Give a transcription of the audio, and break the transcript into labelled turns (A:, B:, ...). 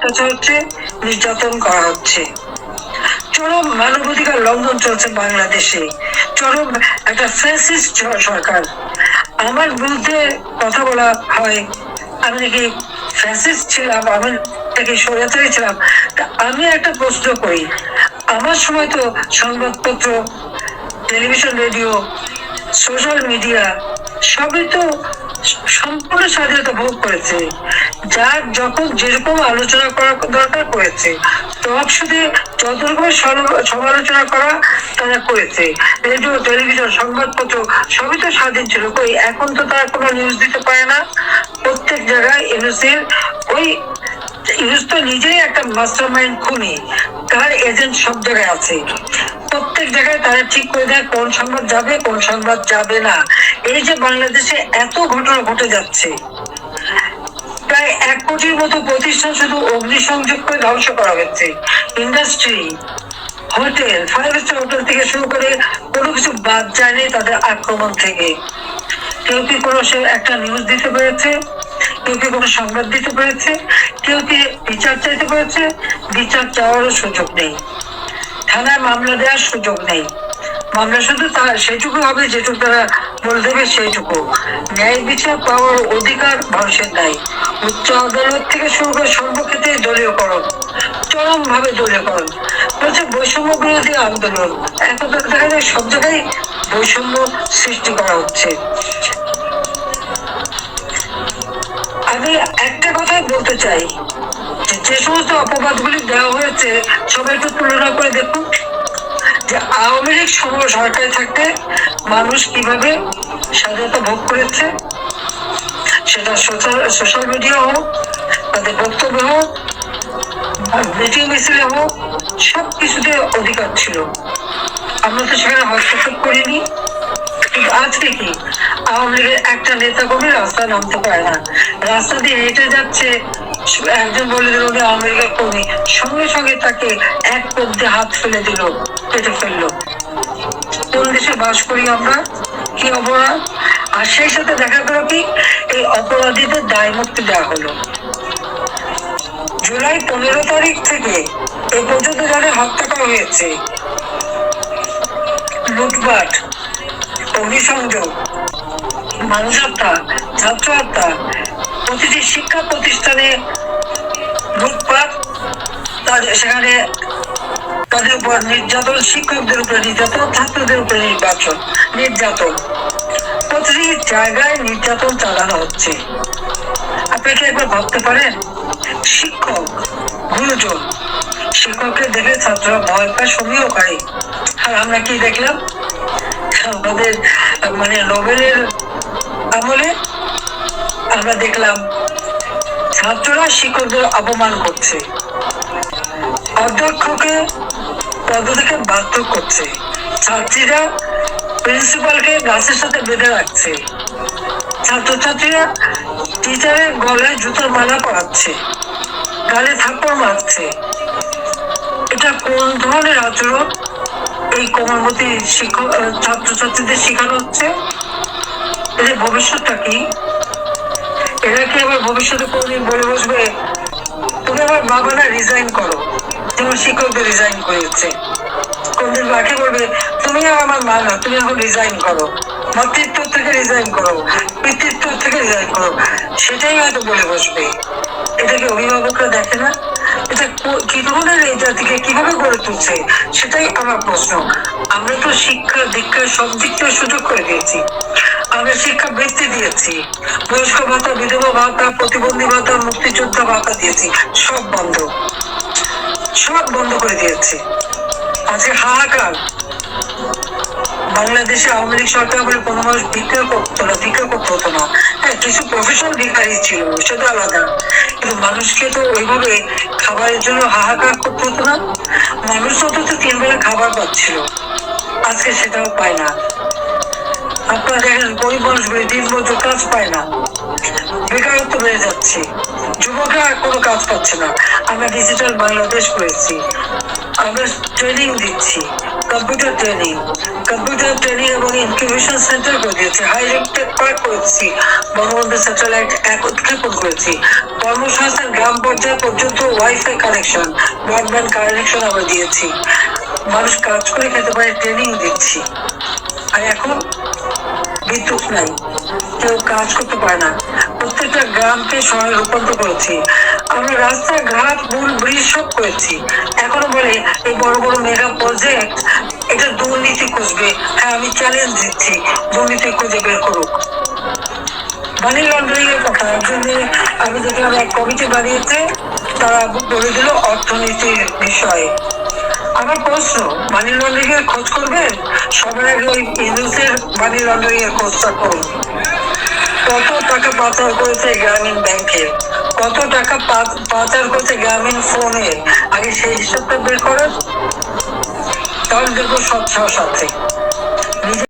A: অত্যাচার হচ্ছে নির্যাতন করা হচ্ছে। চরম মানবাধিকার লঙ্ঘন চলছে বাংলাদেশে। চরম একটা ফ্যাসিস্ট সরকার। আমার বিরুদ্ধে কথা বলা হয়, আমি নাকি ফ্যাসিস্ট ছিলাম, আমি নাকি স্বৈরাচারী ছিলাম। আমি একটা প্রশ্ন করি, আমার সময় তো সংবাদপত্র, টেলিভিশন, রেডিও, সোশ্যাল মিডিয়া, সবই তো সম্পূর্ণ স্বাধীনতা ভোগ করেছে। যার যখন যেরকম আলোচনা করা দরকার করেছে টক শুধু যত রকমের সমালোচনা করা তারা করেছে। রেডিও, টেলিভিশন, সংবাদপত্র, সবই তো স্বাধীন ছিল। কই, এখন তো তারা কোনো নিউজ দিতে পারে না। প্রত্যেক জায়গায় এনএসএর ওই ইউনুস তো নিজেই একটা মাস্টার মাইন্ড খুনি। তার এজেন্ট সব জায়গায় আছে। প্রত্যেক জায়গায় তারা ঠিক করে দেয় কোন সংবাদ যাবে, কোন সংবাদ যাবে না। এই যে বাংলাদেশে এত ঘটনা ঘটে যাচ্ছে। প্রায় এক কোটির মতো প্রতিষ্ঠান শুধু অগ্নিসংযোগ করে ধ্বংস করা হয়েছে। Industry, hotel, five star hotel থেকে শুরু করে কোনো কিছু বাদ যায়নি তাদের আক্রমণ থেকে। কেউ কি কোনো সে একটা নিউজ দিতে পেরেছে? কেউ কি কোনো সংবাদ দিতে পেরেছে? কেউ কি বিচার চাইতে পেরেছে? বিচার চাওয়ারও সুযোগ নেই। থানায় মামলা দেওয়ার সুযোগ নেই। মামলা শুধু তারা সেটুকু হবে যেটুকু তারা দেবে সেইটুকু ন্যায় বিচার পাওয়ার অধিকার মানুষের নাই। উচ্চ আদালত থেকে শুরু করে সর্বক্ষেত্রে দলীয়করণ চরম ভাবে দলীয়করণ, বলছে বৈষম্য বিরোধী আন্দোলন। এখন দেখা যায় সব জায়গায় বৈষম্য সৃষ্টি করা হচ্ছে। আমি একটা কথাই বলতে চাই যে সমস্ত অপবাদগুলি দেওয়া হয়েছে সবাই একটু তুলনা করে দেখুন। যে আওয়ামী লীগ থাকতে মানুষ কীভাবে স্বাধীনতা ভোগ করেছে, সেটা সোশ্যাল মিডিয়া হোক, তাদের বক্তব্য হোক, মিটিং মিছিলে হোক সব কিছুতে অধিকার ছিল। আমরা তো সেখানে হস্তক্ষেপ করিনি। কিন্তু আজকে কি? আওয়ামী লীগের একটা নেতা কর্মী রাস্তায় নামতে পারে না। রাস্তা দিয়ে হেঁটে যাচ্ছে একজন বলে দিল আওয়ামী লীগের কর্মী। সঙ্গে সঙ্গে তাকে এক পদ্মে হাত ফেলে দিল পেটে ফেলল। কোন দেশে বাস করি আমরা? কি অপরাধ? আর সেই সাথে দেখা গেল কি এই অপরাধীদের দায় মুক্তি দেওয়া হলো। জুলাই পনেরো তারিখ থেকে এ পর্যন্ত যাদের হত্যা করা হয়েছে, লুটপাট, অগ্নিসংযোগ মানুষ হত্যা ছাত্র হত্যা প্রতিটি শিক্ষা প্রতিষ্ঠানে লুটপাট তাদের সেখানে তাদের উপর নির্যাতন, শিক্ষকদের উপরে নির্যাতন, ছাত্রদের উপরে নির্বাচন নির্যাতন। প্রতিটি জায়গায় নির্যাতন চালানো হচ্ছে। আপনি কি একবার ভাবতে পারেন? শিক্ষক, গুরুজন, শিক্ষককে দেখে ছাত্ররা ভয় পায় সমীহ করে আর আমরা কি দেখলাম? আমাদের মানে নোবেলের আমলে আমরা দেখলাম ছাত্ররা শিক্ষকদের অপমান করছে। অধ্যক্ষকে পদ থেকে বাধ্য করছে। ছাত্রীরা প্রিন্সিপালকে গাছের সাথে বেঁধে রাখছে। ছাত্রছাত্রীরা টিচারের গলায় জুতোর মালা পরাচ্ছে, গালে থাপ্পড় মারছে। এটা কোন ধরনের আচরণ? এই কোমলমতি শিক্ষক, ছাত্রছাত্রীদের শেখানো হচ্ছে? এদের ভবিষ্যৎটা কি? এরা কি আবার ভবিষ্যতে কোনদিন বলে বসবে? তুমি আমার বাবা না রিজাইন করো। যেমন শিক্ষকদের রিজাইন করেছে। কোনদিন মাকে বলবে তুমি আমার মা না, তুমি এখন রিজাইন করো। মাতৃত্ব থেকে রিজাইন করো। পিতৃত্ব থেকে রিজাইন করো। সেটাই হয়তো বলে বসবে। এটা কি অভিভাবকরা দেখে না? এটা কি ধরনের এই জাতিকে কীভাবে গড়ে তুলছে? সেটাই আমার প্রশ্ন। আমরা তো শিক্ষা দীক্ষা সব দিক থেকে সুযোগ করে দিয়েছি। আমরা শিক্ষা বৃত্তি দিয়েছি। বয়স্ক ভাতা, বিধবা ভাতা, প্রতিবন্ধী ভাতা, মুক্তিযোদ্ধা ভাতা দিয়েছি। সব বন্ধ। সব বন্ধ করে দিয়েছে। আজকে হাহাকার। বাংলাদেশে আওয়ামী লীগ সরকার বলে কোনো মানুষ ভিক্ষা করতো না, ভিক্ষা করতে হতো না। হ্যাঁ কিছু প্রফেশনাল ভিখারি ছিল, সেটা আলাদা। কিন্তু মানুষকে তো ওইভাবে খাবারের জন্য হাহাকার করতে হতো না। মানুষ অন্তত তিন বেলা খাবার পাচ্ছিল। আজকে সেটাও পায় না। আপনারা দেখেন গরিব মানুষগুলি দিন মজুর কাজ পায় না। বেকারত্ব বেড়ে যাচ্ছে। যুবকরা আর কোনো কাজ পাচ্ছে না। আমরা ডিজিটাল বাংলাদেশ করেছি। আমরা ট্রেনিং দিচ্ছি। কম্পিউটার ট্রেনিং কম্পিউটার ট্রেনিং এবং ইনকিউবেশন সেন্টার করে দিয়েছি। হাইরেক্টেড পার্ক করেছি। বঙ্গবন্ধু স্যাটেলাইট এক উৎক্ষেপণ করেছি। কর্মসংস্থান, গ্রাম পর্যায়ে পর্যন্ত ওয়াইফাই কানেকশন ব্রডব্যান্ড কানেকশন আমরা দিয়েছি। মানুষ কাজ করে খেতে পারে ট্রেনিং দিচ্ছি। আর এখন বিদ্যুৎ নাই। কেউ কাজ করতে পারে না। প্রত্যেকটা গ্রামকে শহরে রূপান্তর করেছি। আমরা রাস্তাঘাট মূল ব্রিজ সব করেছি। এখনও বলে এই বড় বড় মেগা প্রজেক্ট এটা দুর্নীতি খুঁজবে হ্যাঁ আমি চ্যালেঞ্জ দিচ্ছি। দুর্নীতি খুঁজে বের করুক। মানি লন্ডারিং এর কথা একজন আমি দেখলাম এক কমিটি বানিয়েছে, তারা বলে দিল অর্থনীতির বিষয়ে। আমার প্রশ্ন মানি লন্ডারিং এর খোঁজ করবে? সবার ওই ইউনুসের মানি লন্ডারিং এর খোঁজটা করুন কত টাকা পাচার করেছে গ্রামীণ ব্যাংকে? কত টাকা পাচার করেছে গ্রামীণ ফোনে? আগে সেই হিসাবটা বের করেন তাহলে দেখব সব ছয় সাথে।